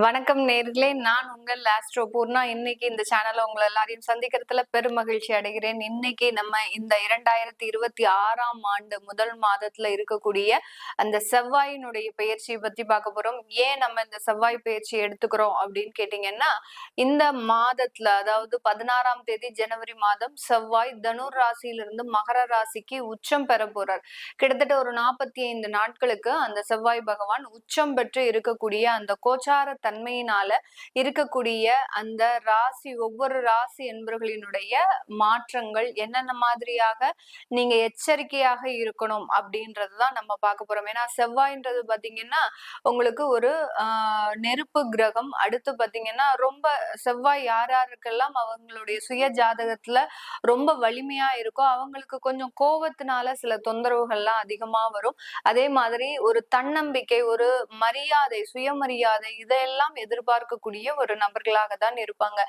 வணக்கம் நேர்களே. நான் உங்கள் ஆஸ்ட்ரோ பூர்ணா. இன்னைக்கு இந்த சேனல்ல உங்களை எல்லாரையும் சந்திக்கிறதுல பெரும் மகிழ்ச்சி அடைகிறேன். இன்னைக்கு நம்ம இந்த இரண்டாயிரத்தி இருபத்தி ஆறாம் ஆண்டு முதல் மாதத்துல இருக்கக்கூடிய அந்த செவ்வாயினுடைய பயிற்சியை பத்தி பார்க்க போறோம். ஏன் நம்ம இந்த செவ்வாய் பயிற்சி எடுத்துக்கிறோம் அப்படின்னு கேட்டீங்கன்னா இந்த மாதத்துல அதாவது பதினாறாம் தேதி ஜனவரி மாதம் செவ்வாய் தனுர் ராசியிலிருந்து மகர ராசிக்கு உச்சம் பெற போறார். கிட்டத்தட்ட ஒரு நாற்பத்தி ஐந்து நாட்களுக்கு அந்த செவ்வாய் பகவான் உச்சம் பெற்று இருக்கக்கூடிய அந்த கோச்சார தன்மையினால இருக்கக்கூடிய அந்த ராசி ஒவ்வொரு ராசி என்பவர்களினுடைய மாற்றங்கள் என்னென்ன மாதிரியாக நீங்க எச்சரிக்கையாக இருக்கணும் அப்படின்றதுதான் நம்ம பார்க்க போறோம். ஏன்னா செவ்வாயின்றது பாத்தீங்கன்னா உங்களுக்கு ஒரு நெருப்பு கிரகம். அடுத்து பாத்தீங்கன்னா ரொம்ப செவ்வாய் யார் யாருக்கெல்லாம் அவங்களுடைய சுய ஜாதகத்துல ரொம்ப வலிமையா இருக்கோ அவங்களுக்கு கொஞ்சம் கோபத்தினால சில தொந்தரவுகள்லாம் அதிகமா வரும். அதே மாதிரி ஒரு தன்னம்பிக்கை ஒரு மரியாதை சுயமரியாதை இதெல்லாம் எல்லாம் எதிர்பார்க்கக்கூடிய ஒரு நபர்களாக தான் இருப்பாங்க.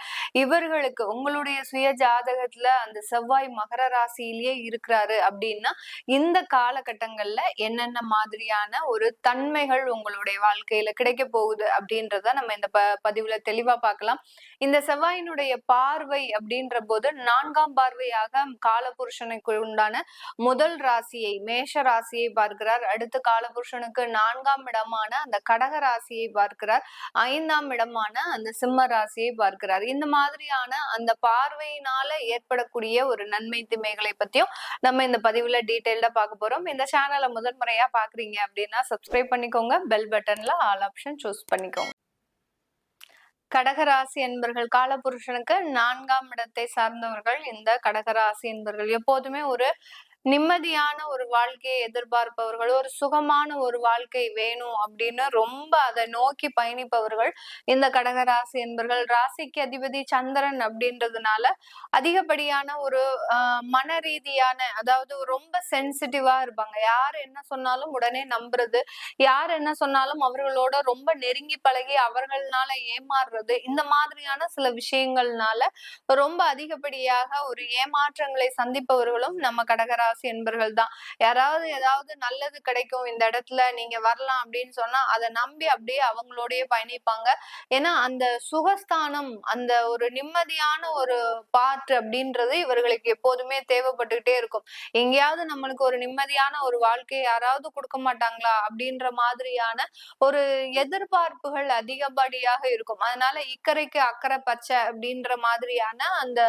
இவர்களுக்கு உங்களுடைய சுய ஜாதகத்துல அந்த செவ்வாய் மகர ராசியிலேயே இருக்கிறாரு அப்படின்னா இந்த காலகட்டங்கள்ல என்னென்ன மாதிரியான ஒரு தன்மைகள் உங்களுடைய வாழ்க்கையில கிடைக்க போகுது அப்படின்றத நம்ம இந்த ப பதிவுல தெளிவா பார்க்கலாம். இந்த செவ்வாயினுடைய பார்வை அப்படின்ற போது நான்காம் பார்வையாக காலபுருஷனுக்கு உண்டான முதல் ராசியை மேஷ ராசியை பார்க்கிறார். அடுத்து காலபுருஷனுக்கு நான்காம் இடமான அந்த கடக ராசியை பார்க்கிறார். ஐந்தாம் இடமான அந்த சிம்ம ராசியை பார்க்கிறார். இந்த மாதிரியான அந்த பார்வையினால ஏற்படக்கூடிய ஒரு நன்மை திமைகளை பத்தியும் நம்ம இந்த பதிவுல டீட்டெயில்டா பார்க்க போறோம். இந்த சேனலை முதன்முறையா பாக்குறீங்க அப்படின்னா சப்ஸ்கிரைப் பண்ணிக்கோங்க. பெல் பட்டன்ல ஆல் ஆப்ஷன் சூஸ் பண்ணிக்கோங்க. கடகராசி என்பர்கள் காலபுருஷனுக்கு நான்காம் இடத்தை சார்ந்தவர்கள். இந்த கடகராசி என்பர்கள் எப்போதுமே ஒரு நிம்மதியான ஒரு வாழ்க்கையை எதிர்பார்ப்பவர்கள் ஒரு சுகமான ஒரு வாழ்க்கை வேணும் அப்படின்னு ரொம்ப அதை நோக்கி பயணிப்பவர்கள் இந்த கடகராசி என்பர்கள். ராசிக்கு அதிபதி சந்திரன் அப்படின்றதுனால அதிகப்படியான ஒரு மன ரீதியான அதாவது ரொம்ப சென்சிட்டிவா இருப்பாங்க. யார் என்ன சொன்னாலும் உடனே நம்புறது. யார் என்ன சொன்னாலும் அவர்களோட ரொம்ப நெருங்கி பழகி அவர்கள்னால ஏமாறுறது. இந்த மாதிரியான சில விஷயங்கள்னால ரொம்ப அதிகப்படியாக ஒரு ஏமாற்றங்களை சந்திப்பவர்களும் நம்ம கடகராசி ராசி என்பர்கள் தான் யாராவது ஏதாவது நல்லது கிடைக்கும் இந்த இடத்துல நீங்க வரலாம் அப்படின்னு சொன்னா அதை நம்பி அப்படியே அவங்களோடய பயணிப்பாங்க. ஏன்னா அந்த சுகஸ்தானம் அந்த ஒரு நிம்மதியான ஒரு பாட்டு அப்படின்றது இவர்களுக்கு எப்போதுமே தேவைப்பட்டுக்கிட்டே இருக்கும். எங்கேயாவது நம்மளுக்கு ஒரு நிம்மதியான ஒரு வாழ்க்கையை யாராவது கொடுக்க மாட்டாங்களா அப்படின்ற மாதிரியான ஒரு எதிர்பார்ப்புகள் அதிகப்படியாக இருக்கும். அதனால இக்கரைக்கு அக்கறை பச்சை அப்படின்ற மாதிரியான அந்த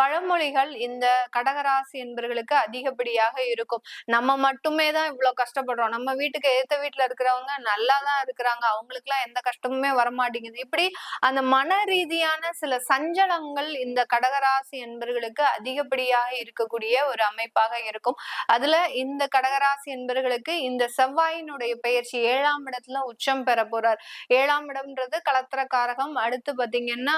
பழமொழிகள் இந்த கடகராசி என்பவர்களுக்கு அதிகப்படி நல்லபடியாக இருக்கும். நம்ம மட்டுமே தான் இவ்வளவு கஷ்டப்படுறோம். நம்ம வீட்டுக்கு ஏத்த வீட்டுல இருக்கிறவங்க நல்லா தான் இருக்கிறாங்க. அவங்களுக்கு எல்லாம் எந்த கஷ்டமுமே வரமாட்டேங்குது. இப்படி அந்த மன ரீதியான சில சஞ்சலங்கள் இந்த கடகராசி என்பர்களுக்கு அதிகப்படியாக இருக்கக்கூடிய ஒரு அமைப்பாக இருக்கும். அதுல இந்த கடகராசி என்பர்களுக்கு இந்த செவ்வாயினுடைய பயிற்சி ஏழாம் இடத்துல உச்சம் பெற போறார். ஏழாம் இடம்ன்றது கலத்திரக்காரகம். அடுத்து பாத்தீங்கன்னா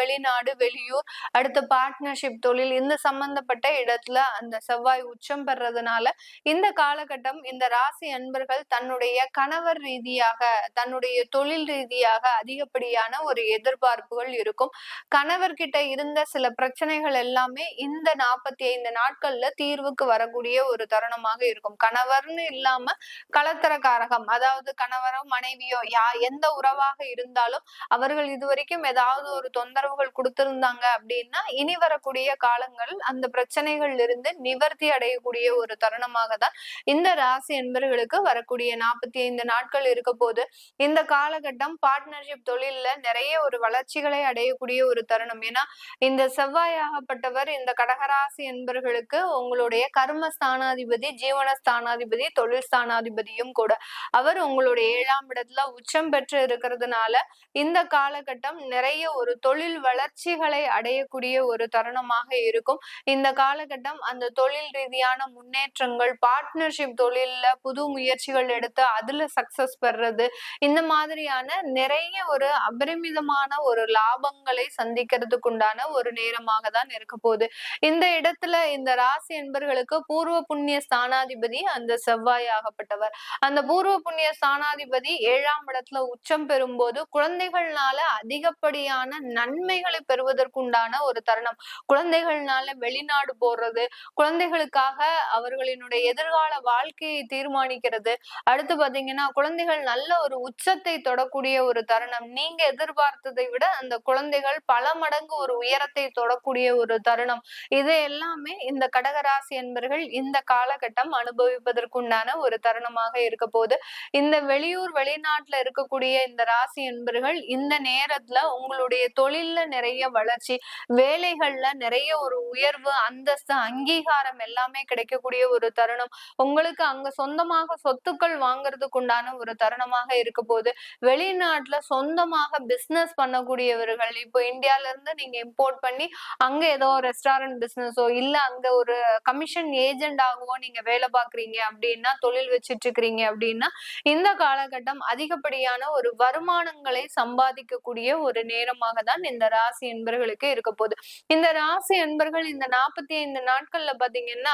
வெளிநாடு வெளியூர் அடுத்து பார்ட்னர்ஷிப் தொழில் இந்த சம்பந்தப்பட்ட இடத்துல அந்த செவ்வாய் உச்சம் பெறதுனால இந்த காலகட்டம் இந்த ராசி அன்பர்கள் தன்னுடைய கணவர் ரீதியாக தன்னுடைய தொழில் ரீதியாக அதிகப்படியான ஒரு எதிர்பார்ப்புகள் இருக்கும். கணவர்கிட்ட இருந்த சில பிரச்சனைகள் எல்லாமே இந்த நாற்பத்தி ஐந்து நாட்கள்ல தீர்வுக்கு வரக்கூடிய ஒரு தருணமாக இருக்கும். கணவர்னு இல்லாம கலத்தரக்காரகம் அதாவது கணவரோ மனைவியோ யா எந்த உறவாக இருந்தாலும் அவர்கள் இதுவரைக்கும் ஏதாவது ஒரு தொந்தரவுகள் கொடுத்திருந்தாங்க அப்படின்னா இனி வரக்கூடிய காலங்கள் அந்த பிரச்சனைகள் இருந்து நிவர்த்தி அடை அடையக்கூடிய ஒரு தருணமாக தான் இந்த ராசி என்பர்களுக்கு வரக்கூடிய நாற்பத்தி ஐந்து நாட்கள் இருக்க போது இந்த காலகட்டம் பார்ட்னர்ஷிப் தொழில்ல நிறைய ஒரு வளர்ச்சிகளை அடையக்கூடிய ஒரு தருணம். ஏன்னா இந்த செவ்வாயாகப்பட்டவர் இந்த கடகராசி என்பர்களுக்கு உங்களுடைய கர்ம ஸ்தானாதிபதி ஜீவன ஸ்தானாதிபதி தொழில் ஸ்தானாதிபதியும் கூட. அவர் உங்களுடைய ஏழாம் இடத்துல உச்சம் பெற்று இருக்கிறதுனால இந்த காலகட்டம் நிறைய ஒரு தொழில் வளர்ச்சிகளை அடையக்கூடிய ஒரு தருணமாக இருக்கும். இந்த காலகட்டம் அந்த தொழில் ரீதியான முன்னேற்றங்கள் பார்ட்னர்ஷிப் தொழில்ல புது முயற்சிகள் எடுத்து அதுல சக்சஸ் பெறுறது இந்த மாதிரியான நிறைய ஒரு அபரிமிதமான ஒரு லாபங்களை சந்திக்கிறதுக்கு உண்டான ஒரு நேரமாக தான் இருக்க போகுது. இந்த இடத்துல இந்த ராசி என்பர்களுக்கு பூர்வ புண்ணிய ஸ்தானாதிபதி அந்த செவ்வாய் ஆகப்பட்டவர். அந்த பூர்வ புண்ணிய ஸ்தானாதிபதி ஏழாம் இடத்துல உச்சம் பெறும்போது குழந்தைகள்னால அதிகப்படியான நன்மைகளை பெறுவதற்குண்டான ஒரு தருணம். குழந்தைகள்னால வெளிநாடு போடுறது குழந்தைகளுக்கு குழந்தைகளுக்காக அவர்களினுடைய எதிர்கால வாழ்க்கையை தீர்மானிக்கிறது. அடுத்து பாத்தீங்கன்னா குழந்தைகள் நல்ல ஒரு உச்சத்தை தொடக்கூடிய ஒரு தருணம். நீங்க எதிர்பார்த்ததை விட அந்த குழந்தைகள் பல மடங்கு ஒரு உயரத்தை தொடக்கூடிய ஒரு தருணம். இது எல்லாமே இந்த கடகராசி என்பர்கள் இந்த காலகட்டம் அனுபவிப்பதற்குண்டான ஒரு தருணமாக இருக்க போது இந்த வெளியூர் வெளிநாட்டுல இருக்கக்கூடிய இந்த ராசி என்பர்கள் இந்த நேரத்துல உங்களுடைய தொழில்ல நிறைய வளர்ச்சி வேலைகள்ல நிறைய ஒரு உயர்வு அந்தஸ்து அங்கீகாரம் எல்லாம் எல்லாமே கிடைக்கக்கூடிய ஒரு தருணம். உங்களுக்கு அங்க சொந்தமாக சொத்துக்கள் வாங்குறதுக்கு உண்டான ஒரு தருணமாக இருக்க போது வெளிநாட்டுல சொந்தமாக பிசினஸ் பண்ணக்கூடியவர்கள் இப்போ இந்தியால இருந்து நீங்க இம்போர்ட் பண்ணி அங்க ஏதோ ரெஸ்டாரண்ட் பிசினஸோ இல்ல அங்க ஒரு கமிஷன் ஏஜென்ட் ஆகவோ நீங்க வேலை பாக்குறீங்க அப்படின்னா தொழில் வச்சிட்டு இருக்கிறீங்க அப்படின்னா இந்த காலகட்டம் அதிகப்படியான ஒரு வருமானங்களை சம்பாதிக்கக்கூடிய ஒரு நேரமாக தான் இந்த ராசி என்பர்களுக்கு இருக்க போகுது இந்த ராசி என்பர்கள் இந்த நாற்பத்தி ஐந்து நாட்கள்ல பாத்தீங்கன்னா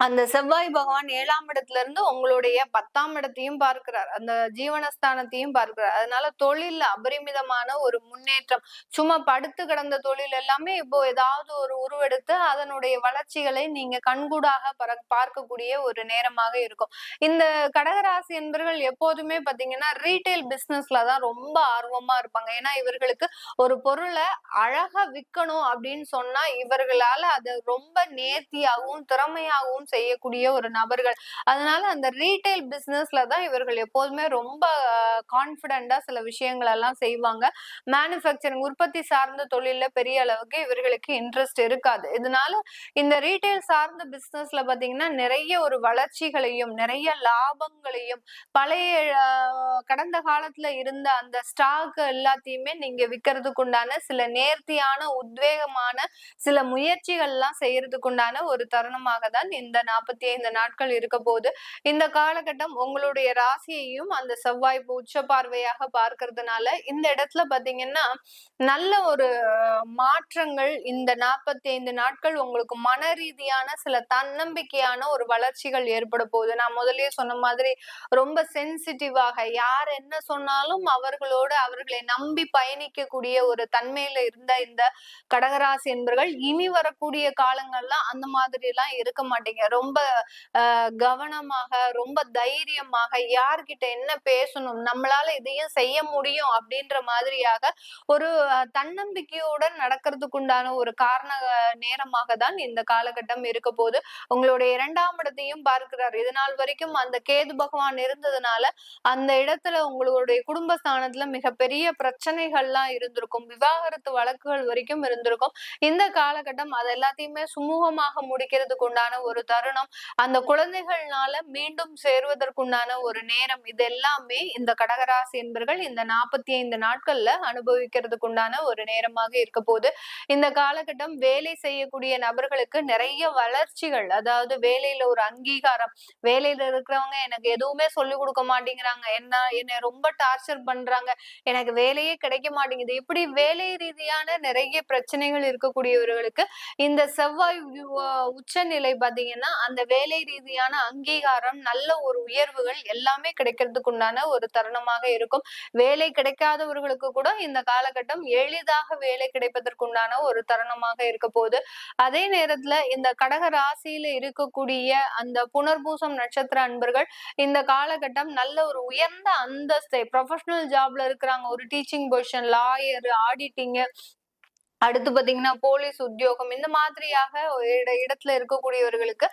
அந்த செவ்வாய் பகவான் ஏழாம் இடத்துல இருந்து உங்களுடைய பத்தாம் இடத்தையும் பார்க்கிறார். அந்த ஜீவனஸ்தானத்தையும் பார்க்கிறார். அதனால தொழில் அபரிமிதமான ஒரு முன்னேற்றம் சும்மா படுத்து கிடந்த தொழில் எல்லாமே இப்போ ஏதாவது ஒரு உருவெடுத்து அதனுடைய வளர்ச்சிகளை நீங்க கண்கூடாக பார்க்கக்கூடிய ஒரு நேரமாக இருக்கும். இந்த கடகராசி என்பர்கள் எப்போதுமே பாத்தீங்கன்னா ரீட்டைல் பிசினஸ்ல தான் ரொம்ப ஆர்வமா இருப்பாங்க. ஏன்னா இவர்களுக்கு ஒரு பொருளை அழகா விற்கணும் அப்படின்னு சொன்னா இவர்களால அதை ரொம்ப நேர்த்தியாகவும் திறமையாகவும் செய்யக்கூடிய ஒரு நபர்கள். அதனால அந்த ரீட்டைல் பிசினஸ்ல தான் இவர்கள் எப்போதுமே ரொம்ப கான்பிடண்டா சில விஷயங்கள் எல்லாம் செய்வாங்க. மேனுஃபேக்சரிங் உற்பத்தி சார்ந்த தொழில பெரிய அளவுக்கு இவர்களுக்கு இன்ட்ரெஸ்ட் இருக்காது. இதனால இந்த ரீட்டைல் சார்ந்த பிசினஸ்ல பாத்தீங்கன்னா நிறைய ஒரு வளர்ச்சிகளையும் நிறைய லாபங்களையும் பழைய கடந்த காலத்துல இருந்த அந்த ஸ்டாக் எல்லாத்தையுமே நீங்க விற்கிறதுக்கு உண்டான சில நேர்த்தியான உத்வேகமான சில முயற்சிகள் எல்லாம் செய்யறதுக்கு உண்டான ஒரு தருணமாக தான் இந்த இந்த நாற்பத்தி ஐந்து நாட்கள் இருக்க போது இந்த காலகட்டம் உங்களுடைய ராசியையும் அந்த செவ்வாய் உச்ச பார்வையாக பார்க்கறதுனால இந்த இடத்துல பாத்தீங்கன்னா நல்ல ஒரு மாற்றங்கள் இந்த நாற்பத்தி ஐந்து நாட்கள் உங்களுக்கு மன ரீதியான சில தன்னம்பிக்கையான ஒரு வளர்ச்சிகள் ஏற்பட போகுது. நான் முதலே சொன்ன மாதிரி ரொம்ப சென்சிட்டிவாக யார் என்ன சொன்னாலும் அவர்களோடு அவர்களை நம்பி பயணிக்கக்கூடிய ஒரு தன்மையில இருந்த இந்த கடகராசி என்பர்கள் இனி வரக்கூடிய காலங்கள்லாம் அந்த மாதிரி எல்லாம் இருக்க மாட்டீங்க. ரொம்ப கவனமாக ரொம்ப தைரியமாக யார்கிட்ட என்ன பேசணும் நம்மளால இதையும் செய்ய முடியும் அப்படின்ற மாதிரியாக ஒரு தன்னம்பிக்கையுடன் நடக்கிறதுக்கு உண்டான ஒரு காரண நேரமாக தான் இந்த காலகட்டம் இருக்க போது உங்களுடைய இரண்டாம் இடத்தையும் பார்க்கிறார். இது நாள் வரைக்கும் அந்த கேது பகவான் இருந்ததுனால அந்த இடத்துல உங்களுடைய குடும்பஸ்தானத்துல மிகப்பெரிய பிரச்சனைகள்லாம் இருந்திருக்கும். விவாகரத்து வழக்குகள் வரைக்கும் இருந்திருக்கும். இந்த காலகட்டம் அது எல்லாத்தையுமே சுமூகமாக முடிக்கிறதுக்கு உண்டான ஒரு தருணம். அந்த குழந்தைகள்னால மீண்டும் சேருவதற்குண்டான ஒரு நேரம் இது எல்லாமே இந்த கடகராசி என்பர்கள் இந்த நாற்பத்தி ஐந்து நாட்கள்ல அனுபவிக்கிறதுக்குண்டான ஒரு நேரமாக இருக்க போது இந்த காலகட்டம் வேலை செய்யக்கூடிய நபர்களுக்கு நிறைய வளர்ச்சிகள் அதாவது வேலையில ஒரு அங்கீகாரம் வேலையில இருக்கிறவங்க எனக்கு எதுவுமே சொல்லி கொடுக்க மாட்டேங்கிறாங்க. என்ன என்னை ரொம்ப டார்ச்சர் பண்றாங்க. எனக்கு வேலையே கிடைக்க மாட்டேங்குது. இப்படி வேலை ரீதியான நிறைய பிரச்சனைகள் இருக்கக்கூடியவர்களுக்கு இந்த செவ்வாய் உச்சநிலை பாத்தீங்கன்னா அப்படின்னா அந்த வேலை ரீதியான அங்கீகாரம் நல்ல ஒரு உயர்வுகள் எல்லாமே கிடைக்கிறதுக்கு உண்டான ஒரு தருணமாக இருக்கும். வேலை கிடைக்காதவர்களுக்கு கூட இந்த காலகட்டம் எளிதாக வேலை கிடைப்பதற்குண்டான ஒரு தருணமாக இருக்க போகுது. அதே நேரத்துல இந்த கடக ராசியில இருக்கக்கூடிய அந்த புனர்பூசம் நட்சத்திர அன்பர்கள் இந்த காலகட்டம் நல்ல ஒரு உயர்ந்த அந்தஸ்தை ப்ரொஃபஷனல் ஜாப்ல இருக்கிறாங்க. ஒரு டீச்சிங் பொசிஷன் லாயர் ஆடிட்டிங் அடுத்து பாத்தீங்கன்னா போலீஸ் உத்தியோகம் இந்த மாதிரியாக இடத்துல இருக்கக்கூடியவர்களுக்கு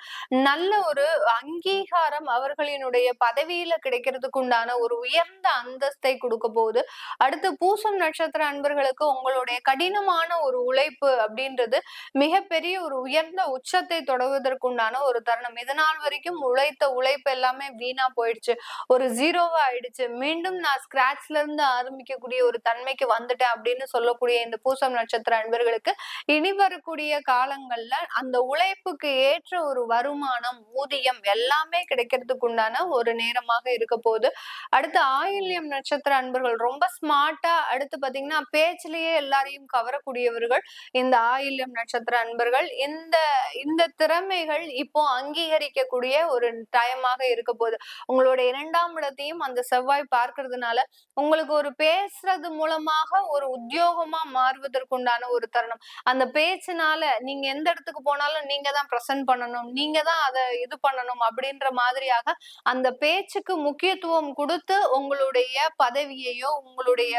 நல்ல ஒரு அங்கீகாரம் அவர்களினுடைய பதவியில கிடைக்கிறதுக்கு உண்டான ஒரு உயர்ந்த அந்தஸ்தை கொடுக்க போகுது. அடுத்து பூசம் நட்சத்திர அன்பர்களுக்கு உங்களுடைய கடினமான ஒரு உழைப்பு அப்படின்றது மிகப்பெரிய ஒரு உயர்ந்த உச்சத்தை தொடர்வதற்குண்டான ஒரு தருணம். இதனால் வரைக்கும் உழைத்த உழைப்பு எல்லாமே வீணா போயிடுச்சு. ஒரு ஜீரோவா ஆயிடுச்சு. மீண்டும் நான் ஸ்கிராச்ல இருந்து ஆரம்பிக்கக்கூடிய ஒரு தன்மைக்கு வந்துட்டேன் அப்படின்னு சொல்லக்கூடிய இந்த பூசம் நட்சத்திர அன்பர்களுக்கு இனி வரக்கூடிய காலங்கள்ல அந்த உழைப்புக்கு ஏற்ற ஒரு வருமானம் ஊதியம் எல்லாமே கிடைக்கிறதுக்கு உண்டான ஒரு நேரமாக இருக்க போகுது. அடுத்து ஆயில்யம் நட்சத்திர அன்பர்கள் ரொம்ப ஸ்மார்ட்டா அடுத்து பாத்தீங்கன்னா பேச்சிலேயே எல்லாரையும் கவரக்கூடியவர்கள் இந்த ஆயில்யம் நட்சத்திர அன்பர்கள். இந்த இந்த திறமைகள் இப்போ அங்கீகரிக்கக்கூடிய ஒரு டைமாக இருக்க போகுது. உங்களோட இரண்டாம் இடத்தையும் அந்த செவ்வாய் பார்க்கறதுனால உங்களுக்கு ஒரு பேசுறது மூலமாக ஒரு உத்தியோகமா மாறுவதற்குண்டான மாதிரியான ஒரு தருணம். அந்த பேச்சுனால நீங்க எந்த இடத்துக்கு போனாலும் நீங்க தான் ப்ரெசென்ட் பண்ணணும் நீங்க தான் அதை இது பண்ணணும் அப்படின்ற மாதிரியாக அந்த பேச்சுக்கு முக்கியத்துவம் கொடுத்து உங்களுடைய பதவியையோ உங்களுடைய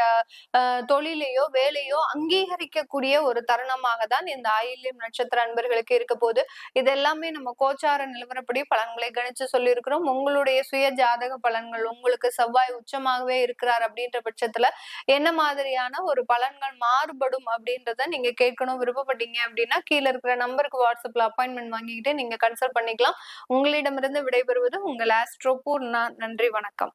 தொழிலையோ வேலையோ அங்கீகரிக்கக்கூடிய ஒரு தருணமாக தான் இந்த ஆயில்யம் நட்சத்திர அன்பர்களுக்கு இருக்க போது. இது எல்லாமே நம்ம கோச்சார நிலவரப்படி பலன்களை கணிச்சு சொல்லியிருக்கிறோம். உங்களுடைய சுய ஜாதக பலன்கள் உங்களுக்கு செவ்வாய் உச்சமாகவே இருக்கிறார் அப்படின்ற பட்சத்துல என்ன மாதிரியான ஒரு பலன்கள் மாறுபடும் அப்படின்றது நீங்க கேட்கணும் விருப்பப்பட்டீங்க அப்படின்னா கீழே இருக்கிற நம்பருக்கு வாட்ஸ்அப்ல அப்பாயின்மெண்ட் வாங்கிக்கிட்டு நீங்க கன்சல்ட் பண்ணிக்கலாம். உங்களிடமிருந்து விடைபெறுவது உங்கள் ஆஸ்ட்ரோபூர்ணா நன்றி வணக்கம்.